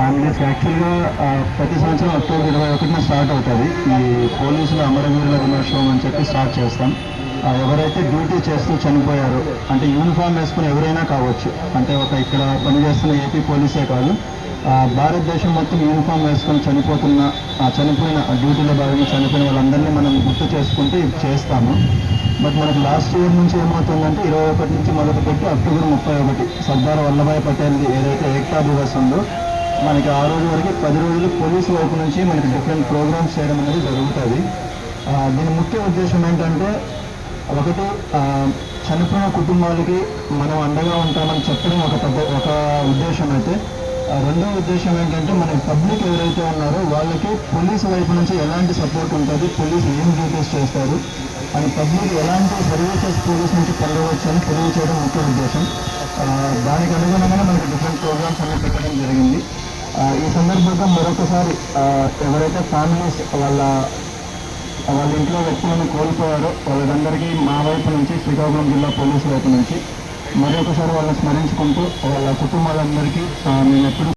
Families యాక్చువల్గా ప్రతి సంవత్సరం అక్టోబర్ ఇరవై ఒకటిన స్టార్ట్ అవుతుంది. ఈ పోలీసులు అమరవీరుల దినోత్సవం అని చెప్పి స్టార్ట్ చేస్తాం. ఎవరైతే డ్యూటీ చేస్తూ చనిపోయారో అంటే యూనిఫామ్ వేసుకుని ఎవరైనా కావచ్చు అంటే ఒక ఇక్కడ పనిచేస్తున్న ఏపీ పోలీసే కాదు భారతదేశం మొత్తం యూనిఫామ్ వేసుకొని చనిపోతున్న చనిపోయిన డ్యూటీలో భాగంగా చనిపోయిన వాళ్ళందరినీ మనం గుర్తు చేసుకుంటూ ఇది చేస్తాము. బట్ మనకు లాస్ట్ ఇయర్ నుంచి ఏమవుతుందంటే ఇరవై ఒకటి నుంచి మొదలుపెట్టి అక్టోబర్ ముప్పై ఒకటి సర్దార్ వల్లభాయ్ పటేల్ ఏదైతే ఏకతా దివస్ ఉందో మనకి ఆ రోజు వరకు పది రోజులు పోలీసు వైపు నుంచి మనకి డిఫరెంట్ ప్రోగ్రామ్స్ చేయడం అనేది జరుగుతుంది. దీని ముఖ్య ఉద్దేశం ఏంటంటే ఒకటి చనిపోయిన కుటుంబాలకి మనం అండగా ఉంటామని చెప్పడం ఒక పెద్ద ఒక ఉద్దేశం అయితే. రెండో ఉద్దేశం ఏంటంటే మన పబ్లిక్ ఎవరైతే ఉన్నారో వాళ్ళకి పోలీసు వైపు నుంచి ఎలాంటి సపోర్ట్ ఉంటుంది పోలీసు ఏం డ్యూటీస్ చేస్తారు అని పబ్లిక్ ఎలాంటి సర్వీసెస్ పోలీస్ నుంచి పొందవచ్చు అని తెలియచేయడం ముఖ్య ఉద్దేశం. దానికి అనుగుణంగానే మనకి ఈ సందర్భంగా మరొకసారి ఎవరైతే ఫ్యామిలీస్ వాళ్ళ వాళ్ళ ఇంట్లో వ్యక్తులను కోల్పోయారో వాళ్ళందరికీ మా వైపు నుంచి శ్రీకాకుళం జిల్లా పోలీసు వైపు నుంచి మరొకసారి వాళ్ళని స్మరించుకుంటూ వాళ్ళ కుటుంబాలందరికీ మేము ఎప్పుడు